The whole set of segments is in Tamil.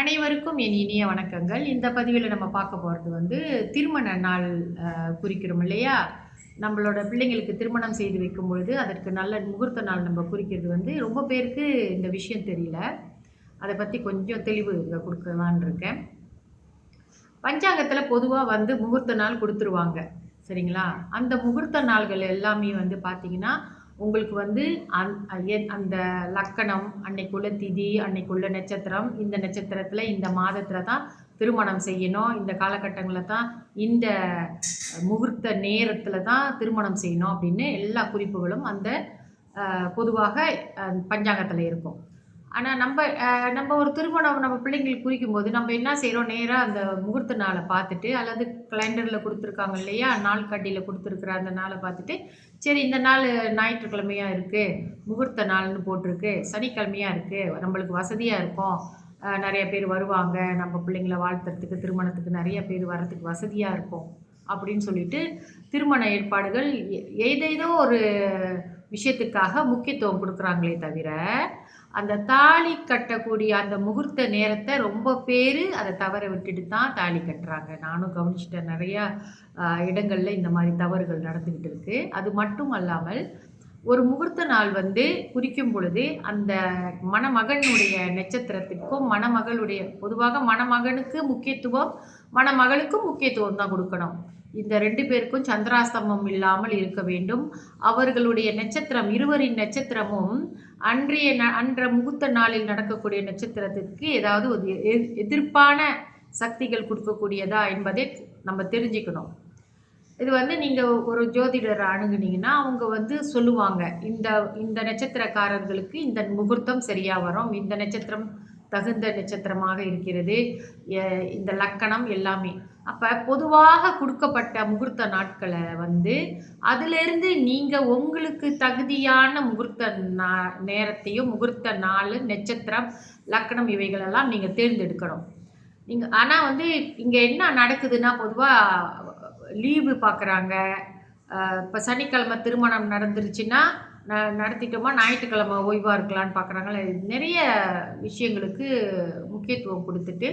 அனைவருக்கும் என் இனிய வணக்கங்கள். இந்த பதிவில் நம்ம பார்க்க போகிறது வந்து திருமண நாள் குறிக்கிறோம் இல்லையா? நம்மளோட பிள்ளைங்களுக்கு திருமணம் செய்து வைக்கும் பொழுது அதற்கு நல்ல முகூர்த்த நாள் நம்ம குறிக்கிறது வந்து ரொம்ப பேருக்கு இந்த விஷயம் தெரியல. அதை பற்றி கொஞ்சம் தெளிவு இங்கே கொடுக்கலான்னு இருக்கேன். பஞ்சாங்கத்தில் பொதுவாக வந்து முகூர்த்த நாள் கொடுத்துருவாங்க. சரிங்களா? அந்த முகூர்த்த நாள்கள் எல்லாமே வந்து பார்த்திங்கன்னா உங்களுக்கு வந்து அந் அந்த லக்கணம் அன்னைக்குள்ள திதி அன்னைக்குள்ள நட்சத்திரம் இந்த நட்சத்திரத்தில் இந்த மாதத்தில் தான் திருமணம் செய்யணும். இந்த காலகட்டங்களில் தான் இந்த முகூர்த்த நேரத்தில் தான் திருமணம் செய்யணும் அப்படின்னு எல்லா குறிப்புகளும் அந்த பொதுவாக பஞ்சாங்கத்தில் இருக்கும். ஆனால் நம்ம நம்ம ஒரு திருமணம் நம்ம பிள்ளைங்களுக்கு குறிக்கும் போது நம்ம என்ன செய்கிறோம் நேராக அந்த முகூர்த்த நாளை பார்த்துட்டு அல்லது கலண்டரில் கொடுத்துருக்காங்க இல்லையா? நாள் கட்டியில் கொடுத்துருக்குற அந்த நாளை பார்த்துட்டு சரி இந்த நாள் ஞாயிற்றுக்கிழமையாக இருக்குது முகூர்த்த நாள்னு போட்டிருக்கு சனிக்கிழமையாக இருக்குது நம்மளுக்கு வசதியாக இருக்கும். நிறைய பேர் வருவாங்க நம்ம பிள்ளைங்களை வாழ்த்துறதுக்கு திருமணத்துக்கு நிறைய பேர் வர்றதுக்கு வசதியாக இருக்கும் அப்படின்னு சொல்லிட்டு திருமண ஏற்பாடுகள் எ- ஏதேதோ ஒரு விஷயத்துக்காக முக்கியத்துவம் கொடுக்குறாங்களே தவிர அந்த தாலி கட்டக்கூடிய அந்த முகூர்த்த நேரத்தை ரொம்ப பேர் அதை தவற விட்டுட்டு தான் தாலி கட்டுறாங்க. நானும் கவனிச்சிட்டேன் நிறையா இடங்களில் இந்த மாதிரி தவறுகள் நடந்துக்கிட்டு இருக்கு. அது மட்டும் அல்லாமல் ஒரு முகூர்த்த நாள் வந்து குறிக்கும் பொழுது அந்த மணமகனுடைய நட்சத்திரத்திற்கும் மணமகளுடைய பொதுவாக மணமகனுக்கு முக்கியத்துவம் மணமகளுக்கும் முக்கியத்துவம் தான் கொடுக்கணும். இந்த ரெண்டு பேருக்கும் சந்திராஸ்தமம் இல்லாமல் இருக்க வேண்டும். அவர்களுடைய நட்சத்திரம் இருவரின் நட்சத்திரமும் அன்றைய ந அன்ற முகூர்த்த நாளில் நடக்கக்கூடிய நட்சத்திரத்திற்கு ஏதாவது ஒரு எ- எதிர்ப்பான சக்திகள் கொடுக்கக்கூடியதா என்பதை நம்ம தெரிஞ்சுக்கணும். இது வந்து நீங்கள் ஒரு ஜோதிடரை அணுகுனீங்கன்னா அவங்க வந்து சொல்லுவாங்க இந்த இந்த நட்சத்திரக்காரர்களுக்கு இந்த முகூர்த்தம் சரியாக வரும் இந்த நட்சத்திரம் தகுந்த நட்சத்திரமாக இருக்கிறது இந்த லக்கணம் எல்லாமே. அப்போ பொதுவாக கொடுக்கப்பட்ட முகூர்த்த நாட்களை வந்து அதிலிருந்து நீங்கள் உங்களுக்கு தகுதியான முகூர்த்த நா நேரத்தையும் முகூர்த்த நாள் நட்சத்திரம் லக்கணம் இவைகளெல்லாம் நீங்கள் தேர்ந்தெடுக்கணும். நீங்கள் ஆனால் வந்து இங்கே என்ன நடக்குதுன்னா பொதுவாக லீவு பார்க்குறாங்க இப்போ சனிக்கிழமை திருமணம் நடந்துருச்சுன்னா ந நடத்திட்டோமா? ஞாயிற்றுக்கிழமை ஓய்வாக இருக்கலான்னு பார்க்குறாங்களே நிறைய விஷயங்களுக்கு முக்கியத்துவம் கொடுத்துட்டு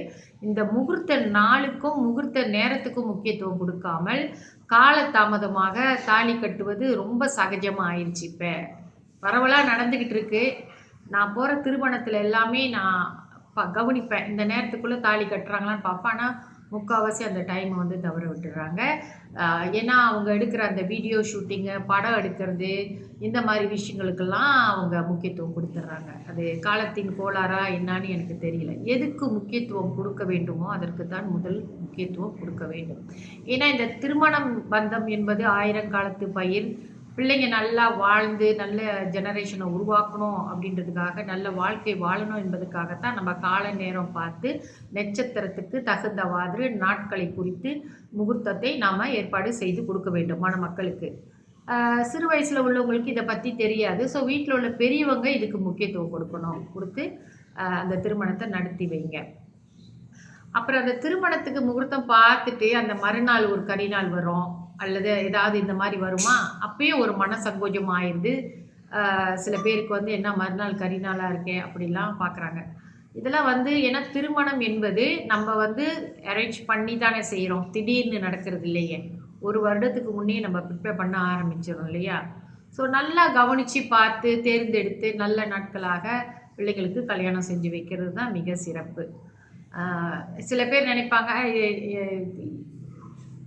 இந்த முகூர்த்த நாளுக்கும் முகூர்த்த நேரத்துக்கும் முக்கியத்துவம் கொடுக்காமல் காலதாமதமாக தாலி கட்டுவது ரொம்ப சகஜமாக ஆயிடுச்சு இப்போ. பரவலாக நடந்துக்கிட்டு இருக்கு. நான் போகிற திருமணத்தில் எல்லாமே நான் ப கவனிப்பேன். இந்த நேரத்துக்குள்ளே தாலி கட்டுறாங்களான்னு பார்ப்பேன் ஆனால் முக்கால்வாசி அந்த டைமை வந்து தவற விட்டுறாங்க. ஏன்னா அவங்க எடுக்கிற அந்த வீடியோ ஷூட்டிங்கு படம் எடுக்கிறது இந்த மாதிரி விஷயங்களுக்கெல்லாம் அவங்க முக்கியத்துவம் கொடுத்துட்றாங்க அது காலத்தின் கோளாறா என்னான்னு எனக்கு தெரியல. எதுக்கு முக்கியத்துவம் கொடுக்க வேண்டுமோ அதற்கு தான் முதல் முக்கியத்துவம் கொடுக்க வேண்டும். ஏன்னா இந்த திருமணம் பந்தம் என்பது ஆயிரங்காலத்து பயிர் பிள்ளைங்க நல்லா வாழ்ந்து நல்ல ஜெனரேஷனை உருவாக்கணும் அப்படின்றதுக்காக நல்ல வாழ்க்கை வாழணும் என்பதுக்காகத்தான் நம்ம கால நேரம் பார்த்து நட்சத்திரத்துக்கு தகுந்தவாறு நாட்களை குறித்து முகூர்த்தத்தை நாம் ஏற்பாடு செய்து கொடுக்க வேண்டும் மணமக்களுக்கு சிறு வயசில் உள்ளவங்களுக்கு இதை பற்றி தெரியாது. ஸோ வீட்டில் உள்ள பெரியவங்க இதுக்கு முக்கியத்துவம் கொடுக்கணும். கொடுத்து அந்த திருமணத்தை நடத்தி வைங்க. அப்புறம் அந்த திருமணத்துக்கு முகூர்த்தம் பார்த்துட்டு அந்த மறுநாள் ஒரு கரிநாள் வரும். அல்லது ஏதாவது இந்த மாதிரி வருமா? அப்பயும் ஒரு மன சங்கோஜம் ஆயிடுது சில பேருக்கு வந்து என்ன மறுநாள் கரிநாளாக இருக்கே அப்படிலாம் பார்க்குறாங்க இதெல்லாம் வந்து ஏன்னா திருமணம் என்பது நம்ம வந்து அரேஞ்ச் பண்ணி தானே செய்கிறோம் திடீர்னு நடக்கிறது இல்லையே. ஒரு வருடத்துக்கு முன்னே நம்ம ப்ரிப்பேர் பண்ண ஆரம்பிச்சிடும் இல்லையா? ஸோ நல்லா கவனித்து பார்த்து தேர்ந்தெடுத்து நல்ல நாட்களாக பிள்ளைகளுக்கு கல்யாணம் செஞ்சு வைக்கிறது தான் மிக சிறப்பு. சில பேர் நினைப்பாங்க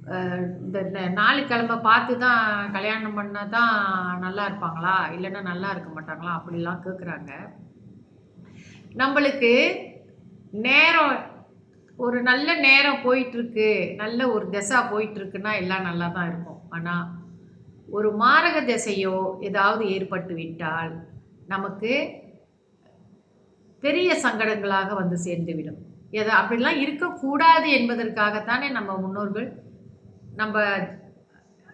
இந்த ந- நாலு கிழமை பார்த்து தான் கல்யாணம் பண்ணால் தான் நல்லா இருப்பாங்களா? இல்லைன்னா நல்லா இருக்க மாட்டாங்களா? அப்படிலாம் கேட்குறாங்க நம்மளுக்கு நேரம் ஒரு நல்ல நேரம் போயிட்டுருக்கு நல்ல ஒரு திசை போயிட்டுருக்குன்னா எல்லாம் நல்லா தான் இருக்கும். ஆனால் ஒரு மாரக திசையோ ஏதாவது ஏற்பட்டு விட்டால் நமக்கு பெரிய சங்கடங்களாக வந்து சேர்ந்துவிடும். எதை அப்படிலாம் இருக்கக்கூடாது என்பதற்காகத்தானே நம்ம முன்னோர்கள் நம்ம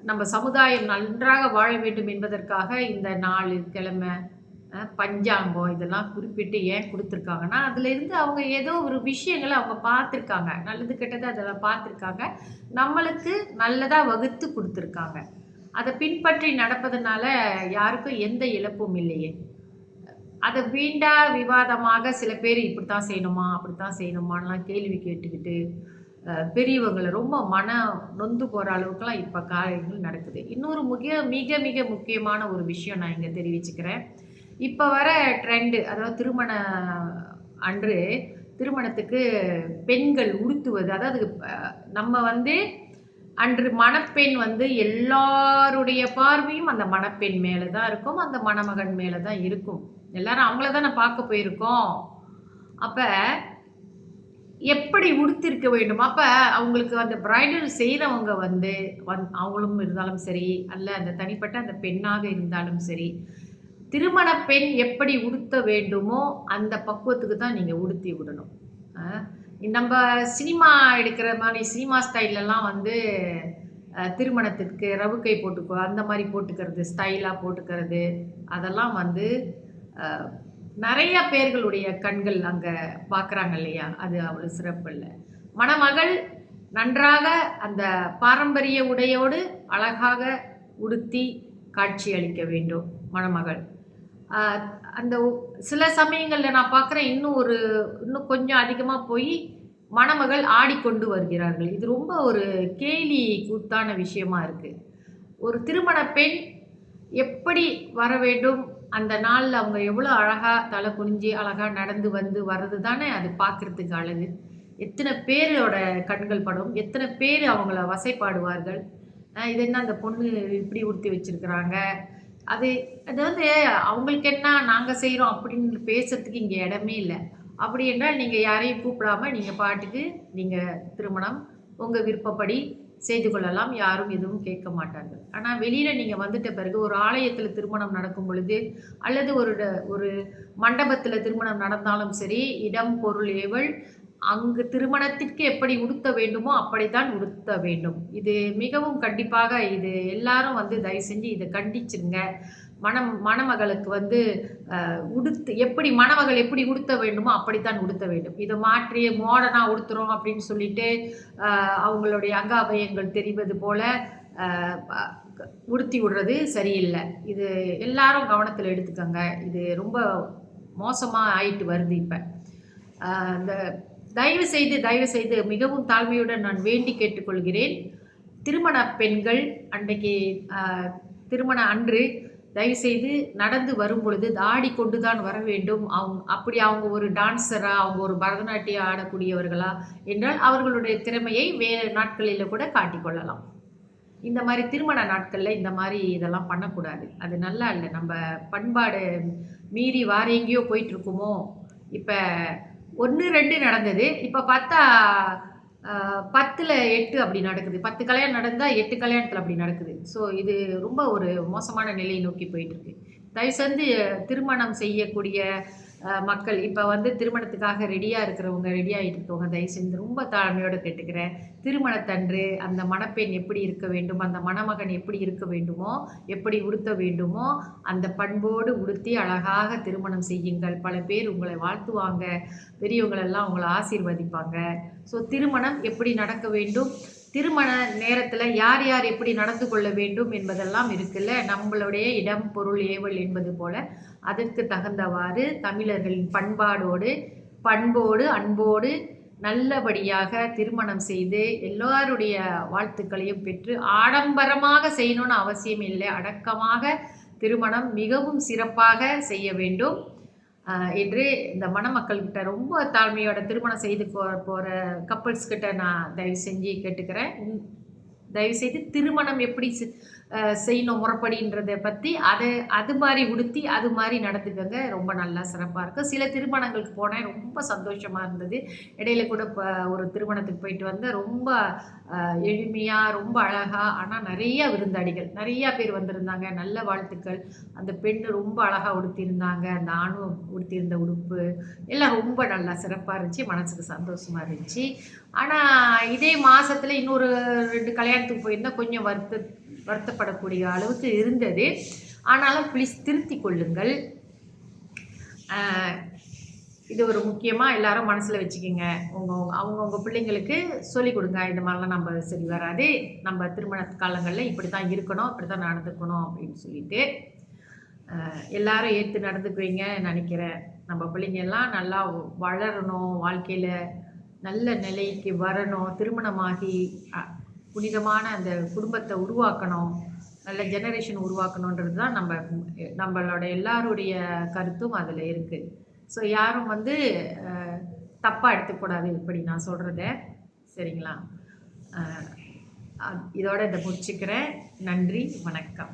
நம்ம சமுதாயம் நன்றாக வாழ வேண்டும் என்பதற்காக இந்த நாலு கிழமை பஞ்சாங்கம் இதெல்லாம் குறிப்பிட்டு ஏன் கொடுத்துருக்காங்கன்னா அதுலேருந்து அவங்க ஏதோ ஒரு விஷயங்களை அவங்க பார்த்துருக்காங்க. நல்லது கெட்டது அதெல்லாம் பார்த்துருக்காங்க. நம்மளுக்கு நல்லதாக வகுத்து கொடுத்துருக்காங்க. அதை பின்பற்றி நடப்பதனால யாருக்கும் எந்த இழப்பும் இல்லையே. அதை வீண்டா விவாதமாக சில பேர் இப்படி தான் செய்யணுமா அப்படி தான் செய்யணுமான்லாம் கேள்வி கேட்டுக்கிட்டு பெரியவங்களை ரொம்ப மன நொந்து போகிற அளவுக்குலாம் இப்போ காரியங்கள் நடக்குது. இன்னொரு முக்கிய மிக மிக முக்கியமான ஒரு விஷயம் நான் இங்கே தெரிவிச்சுக்கிறேன். இப்போ வர ட்ரெண்டு அதாவது திருமண அன்று திருமணத்துக்கு பெண்கள் உடுத்துவது அதாவது நம்ம வந்து அன்று மணப்பெண் வந்து எல்லாருடைய பார்வையும் அந்த மணப்பெண் மேலே தான் இருக்கும் அந்த மணமகன் மேலே தான் இருக்கும். எல்லாரும் அவங்கள தானே பார்க்க போயிருக்கோம். அப்போ எப்படி உடுத்திருக்க வேண்டும்? அப்போ அவங்களுக்கு அந்த பிரைடல் செய்கிறவங்க வந்து வந் அவங்களும் இருந்தாலும் சரி அல்ல அந்த தனிப்பட்ட அந்த பெண்ணாக இருந்தாலும் சரி திருமண பெண் எப்படி உடுத்த வேண்டுமோ அந்த பக்குவத்துக்கு தான் நீங்கள் உடுத்தி விடணும். நம்ம சினிமா எடுக்கிற மாதிரி சினிமா ஸ்டைலெல்லாம் வந்து திருமணத்திற்கு ரவுக்கை போட்டுக்கோ அந்த மாதிரி போட்டுக்கிறது ஸ்டைலாக போட்டுக்கிறது அதெல்லாம் வந்து நிறைய பேர்களுடைய கண்கள் அங்கே பார்க்குறாங்க இல்லையா? அது அவ்வளோ சிறப்பு இல்லை. மணமகள் நன்றாக அந்த பாரம்பரிய உடையோடு அழகாக உடுத்தி காட்சி அளிக்க வேண்டும் மணமகள். அந்த சில சமயங்களில் நான் பார்க்குறேன் இன்னும் ஒரு இன்னும் கொஞ்சம் அதிகமாக போய் மணமகள் ஆடிக்கொண்டு வருகிறார்கள். இது ரொம்ப ஒரு கேலி கூத்தான விஷயமா இருக்குது ஒரு திருமண பெண் எப்படி வர வேண்டும் அந்த நாளில் அவங்க எவ்வளோ அழகாக தலை குனிஞ்சு அழகாக நடந்து வந்து வர்றது தானே அது பார்க்குறதுக்கு அழகு. எத்தனை பேரோட கண்கள் படும் எத்தனை பேர் அவங்கள வசைப்பாடுவார்கள். இது என்ன அந்த பொண்ணு இப்படி உடுத்தி வச்சிருக்கிறாங்க? அது அது வந்து அவங்களுக்கு என்ன நாங்கள் செய்கிறோம் அப்படின்னு பேசுறதுக்கு இங்கே இடமே இல்லை. அப்படி என்றால் நீங்கள் யாரையும் கூப்பிடாம நீங்கள் பாட்டுக்கு நீங்கள் திருமணம் உங்கள் விருப்பப்படி செய்து கொள்ளலாம் யாரும் எதுவும் கேட்க மாட்டார்கள். ஆனால் வெளியில் நீங்கள் வந்துட்ட பிறகு ஒரு ஆலயத்தில் திருமணம் நடக்கும் பொழுது அல்லது ஒரு ட- ஒரு மண்டபத்தில் திருமணம் நடந்தாலும் சரி இடம் பொருள் ஏவல் அங்கு திருமணத்திற்கு எப்படி உடுத்த வேண்டுமோ அப்படித்தான் உடுத்த வேண்டும். இது மிகவும் கண்டிப்பாக இது எல்லாரும் வந்து தயவு செஞ்சு இதை கண்டிச்சிருங்க. மணம் மணமகளுக்கு வந்து உடுத்து எப்படி மணமகள் எப்படி உடுத்த வேண்டுமோ அப்படித்தான் உடுத்த வேண்டும். இதை மாற்றி மாடர்னாக உடுத்துறோம் அப்படின்னு சொல்லிட்டு அவங்களுடைய அங்காபயங்கள் தெரிவது போல உடுத்தி விடுறது சரியில்லை. இது எல்லாரும் கவனத்தில் எடுத்துக்கோங்க. இது ரொம்ப மோசமாக ஆயிட்டு வருது இப்போ. இந்த தயவு செய்து தயவு செய்து மிகவும் தாழ்மையுடன் நான் வேண்டி கேட்டுக்கொள்கிறேன். திருமண பெண்கள் அன்றைக்கு திருமண அன்று தயவு செய்து நடந்து வரும் பொழுது தாடி கொண்டு தான் வர வேண்டும். அவங்க அப்படி அவங்க ஒரு டான்ஸரா அவங்க ஒரு பரதநாட்டியம் ஆடக்கூடியவர்களா என்றால் அவர்களுடைய திறமையை வேறு நாட்களில் கூட காட்டிக்கொள்ளலாம் இந்த மாதிரி திருமண நாட்களில் இந்த மாதிரி இதெல்லாம் பண்ணக்கூடாது. அது நல்லா இல்லை. நம்ம பண்பாடு மீறி வார எங்கேயோ போயிட்டு இருக்குமோ? இப்போ ஒன்று ரெண்டு நடந்தது. இப்போ பார்த்தா பத்தில் எட்டு அப்படி நடக்குது. பத்து கல்யாணம் நடந்தால் எட்டு கல்யாணத்தில் அப்படி நடக்குது. ஸோ இது ரொம்ப ஒரு மோசமான நிலையை நோக்கி போயிட்டுருக்கு தயவுசெய்து திருமணம் செய்யக்கூடிய மக்கள் இப்போ வந்து திருமணத்துக்காக ரெடியாக இருக்கிறவங்க ரெடியாகிட்டு இருக்கவங்க தயவு செஞ்சு ரொம்ப தாழ்மையோடு கேட்டுக்கிறேன். திருமணத்தன்று அந்த மணப்பெண் எப்படி இருக்க வேண்டும் அந்த மணமகன் எப்படி இருக்க வேண்டுமோ எப்படி உடுத்த வேண்டுமோ அந்த பண்போடு உடுத்தி அழகாக திருமணம் செய்யுங்கள். பல பேர் உங்களை வாழ்த்துவாங்க பெரியவங்களெல்லாம் உங்களை ஆசீர்வதிப்பாங்க. ஸோ திருமணம் எப்படி நடக்க வேண்டும்? திருமண நேரத்தில் யார் யார் எப்படி நடந்து கொள்ள வேண்டும் என்பதெல்லாம் இருக்குல்ல? நம்மளுடைய இடம் பொருள் ஏவல் என்பது போல அதற்கு தகுந்தவாறு தமிழர்களின் பண்பாடோடு பண்போடு அன்போடு நல்லபடியாக திருமணம் செய்து எல்லாருடைய வாழ்த்துக்களையும் பெற்று ஆடம்பரமாக செய்யணும்னு அவசியம் இல்லை. அடக்கமாக திருமணம் மிகவும் சிறப்பாக செய்ய வேண்டும். என்று இந்த மணமக்கள்கிட்ட ரொம்ப தாழ்மையோட திருமணம் செய்து போ போகிற கப்பல்ஸ் கிட்ட நான் தயவு செஞ்சு கேட்டுக்கிறேன். தயவுசெய்து திருமணம் எப்படி செய்யணும் முறைப்படின்றதை பற்றி அதை அது மாதிரி உடுத்தி அது மாதிரி நடந்துக்கங்க. ரொம்ப நல்லா சிறப்பாக இருக்கும். சில திருமணங்களுக்கு போனேன். ரொம்ப சந்தோஷமாக இருந்தது. இடையில கூட இப்போ ஒரு திருமணத்துக்கு போயிட்டு வந்தேன் ரொம்ப எளிமையாக ரொம்ப அழகாக ஆனால் நிறையா விருந்தாடிகள் நிறையா பேர் வந்திருந்தாங்க. நல்ல வாழ்த்துக்கள். அந்த பெண்ணு ரொம்ப அழகாக உடுத்தியிருந்தாங்க. அந்த ஆணும் உடுத்தியிருந்த உடுப்பு எல்லாம் ரொம்ப நல்லா சிறப்பாக இருந்துச்சு. மனசுக்கு சந்தோஷமாக இருந்துச்சு. ஆனால் இதே மாதத்தில் இன்னொரு ரெண்டு கல்யாணத்துக்கு போயிருந்தால் கொஞ்சம் வருத்த வருத்தப்படக்கூடிய அளவுக்கு இருந்தது. ஆனாலும் ப்ளீஸ் திருத்தி கொள்ளுங்கள். இது ஒரு முக்கியமாக எல்லாரும் மனசில் வச்சுக்கோங்க. உங்கள் அவங்கவுங்க பிள்ளைங்களுக்கு சொல்லிக் கொடுங்க. இந்த மாதிரிலாம் நம்ம சரி வராது. நம்ம திருமண காலங்களில் இப்படி தான் இருக்கணும் இப்படி தான் நடந்துக்கணும் அப்படின்னு சொல்லிட்டு எல்லாரும் ஏற்று நடந்துக்குவீங்கன்னு நினைக்கிறேன். நம்ம பிள்ளைங்க எல்லாம் நல்லா வளரணும். வாழ்க்கையில் நல்ல நிலைக்கு வரணும் திருமணமாகி புனிதமான அந்த குடும்பத்தை உருவாக்கணும் நல்ல ஜெனரேஷன் உருவாக்கணுன்றது தான் நம்ம நம்மளோட எல்லாருடைய கருத்தும் அதில் இருக்குது ஸோ யாரும் வந்து தப்பாக எடுத்துக்கூடாது இப்படி நான் சொல்கிறத சரிங்களா? இதோட இதை முடிச்சுக்கிறேன். நன்றி வணக்கம்.